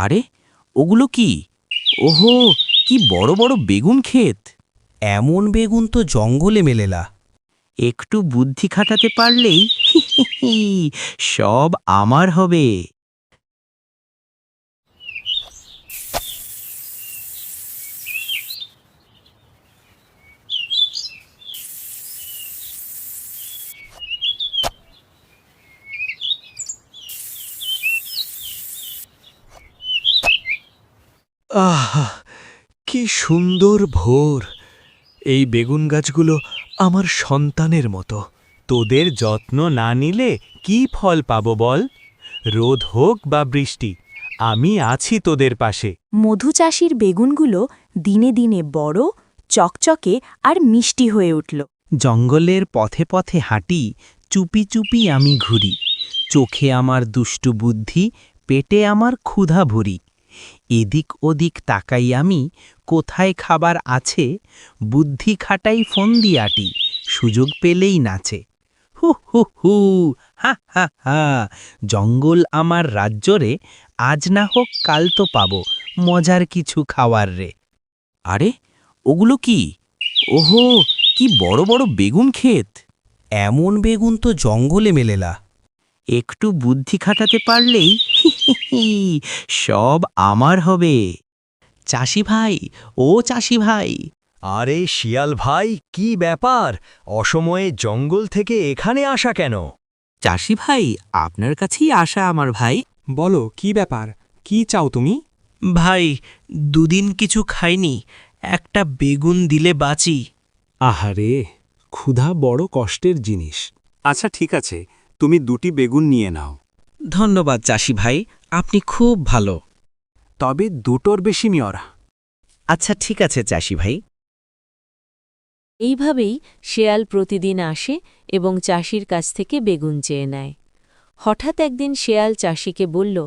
আরে, ওগুলো কি? ওহো, কি বড় বড় বেগুন ক্ষেত। এমন বেগুন তো জঙ্গলে মেলেলা। একটু বুদ্ধি খাটাতে পারলেই সব আমার হবে। আহা কি সুন্দর ভোর। এই বেগুন গাছগুলো আমার সন্তানের মতো। তোদের যত্ন না নিলে কি ফল পাবো বল? রোদ হোক বা বৃষ্টি আমি আছি তোদের পাশে। মধু চাষির বেগুনগুলো দিনে দিনে বড় চকচকে আর মিষ্টি হয়ে উঠল। জঙ্গলের পথে পথে হাঁটি চুপি চুপি আমি ঘুরি। চোখে আমার দুষ্টু বুদ্ধি পেটে আমার ক্ষুধা ভরি। এদিক ওদিক তাকাই আমি কোথায় খাবার আছে বুদ্ধি খাটাই ফোন দিয়াটি সুযোগ পেলেই নাচে। হু হু হু হা হা হা জঙ্গল আমার রাজ্য রে আজ না হোক কাল তো পাবো মজার কিছু খাওয়ার রে। আরে ওগুলো কি? ওহো কি বড় বড় বেগুন ক্ষেত। এমন বেগুন তো জঙ্গলে মেলেলা। একটু বুদ্ধি খাটাতে পারলেই সব আমার হবে। চাষি ভাই ও চাষি ভাই। আরে শিয়াল ভাই কি ব্যাপার? অসময়ে জঙ্গল থেকে এখানে আসা কেন? চাষি ভাই আপনার কাছেই আসা আমার ভাই। বলো কি ব্যাপার? কি চাও তুমি? ভাই দুদিন কিছু খাইনি একটা বেগুন দিলে বাঁচি। আহারে ক্ষুধা বড় কষ্টের জিনিস। আচ্ছা ঠিক আছে তুমি দুটি বেগুন নিয়ে নাও। ধন্যবাদ চাষি ভাই আপনি খুব ভালো। তবে দুটোর বেশি নিয়র আচ্ছা ঠিক আছে চাষি ভাই। এইভাবেই শেয়াল প্রতিদিন আসে এবং চাষির কাছ থেকে বেগুন চেয়ে নেয়। হঠাৎ একদিন শেয়াল চাষিকে বলল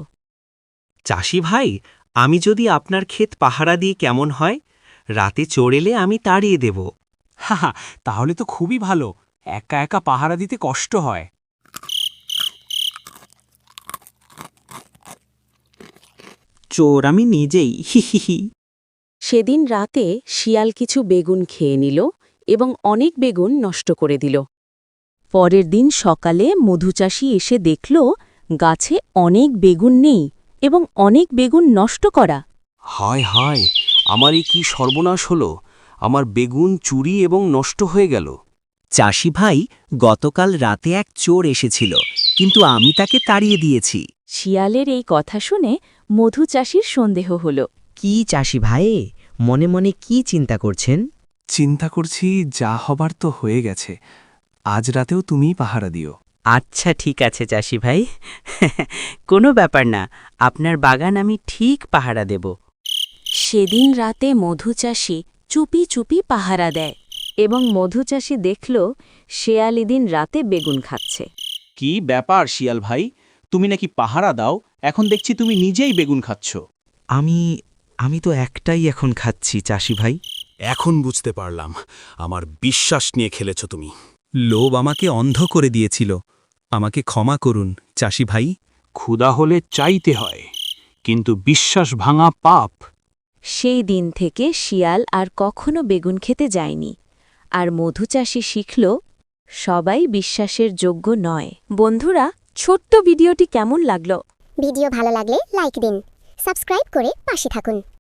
চাষি ভাই আমি যদি আপনার ক্ষেত পাহারা দিয়ে কেমন হয়? রাতে চড়েলে আমি তাড়িয়ে দেব। হাহা তাহলে তো খুবই ভালো। একা একা পাহারা দিতে কষ্ট হয়। চোর আমি নিজেই। হি হি হি। সেদিন রাতে শিয়াল কিছু বেগুন খেয়ে নিল এবং অনেক বেগুন নষ্ট করে দিল। পরের দিন সকালে মধুচাষী এসে দেখল গাছে অনেক বেগুন নেই এবং অনেক বেগুন নষ্ট করা। হায় হায় আমার এই কি সর্বনাশ হল? আমার বেগুন চুরি এবং নষ্ট হয়ে গেল। চাষি ভাই গতকাল রাতে এক চোর এসেছিল কিন্তু আমি তাকে তাড়িয়ে দিয়েছি। শিয়ালের এই কথা শুনে মধুচাষীর সন্দেহ হল। কি চাষি ভাই মনে মনে কি চিন্তা করছেন? চিন্তা করছি যা হবার তো হয়ে গেছে। আজ রাতেও তুমিই পাহারা দিও। আচ্ছা ঠিক আছে চাষি ভাই। কোনো ব্যাপার না আপনার বাগান আমি ঠিক পাহারা দেব। সেদিন রাতে মধুচাষী চুপি চুপি পাহারা দেয় এবং মধুচাষী দেখল শেয়াল এদিন রাতে বেগুন খাচ্ছে। কি ব্যাপার শিয়াল ভাই? তুমি নাকি পাহারা দাও এখন দেখছি তুমি নিজেই বেগুন খাচ্ছ। আমি আমি তো একটাই এখন খাচ্ছি চাষি ভাই। এখন বুঝতে পারলাম আমার বিশ্বাস নিয়ে খেলেছ তুমি। লোভ আমাকে অন্ধ করে দিয়েছিল। আমাকে ক্ষমা করুন চাষি ভাই। ক্ষুধা হলে চাইতে হয় কিন্তু বিশ্বাস ভাঙা পাপ। সেই দিন থেকে শিয়াল আর কখনো বেগুন খেতে যায়নি। আর মধুচাষী শিখল সবাই বিশ্বাসের যোগ্য নয়। বন্ধুরা ছোট্ট ভিডিওটি কেমন লাগল? ভিডিও ভালো লাগলে লাইক দিন সাবস্ক্রাইব করে পাশে থাকুন।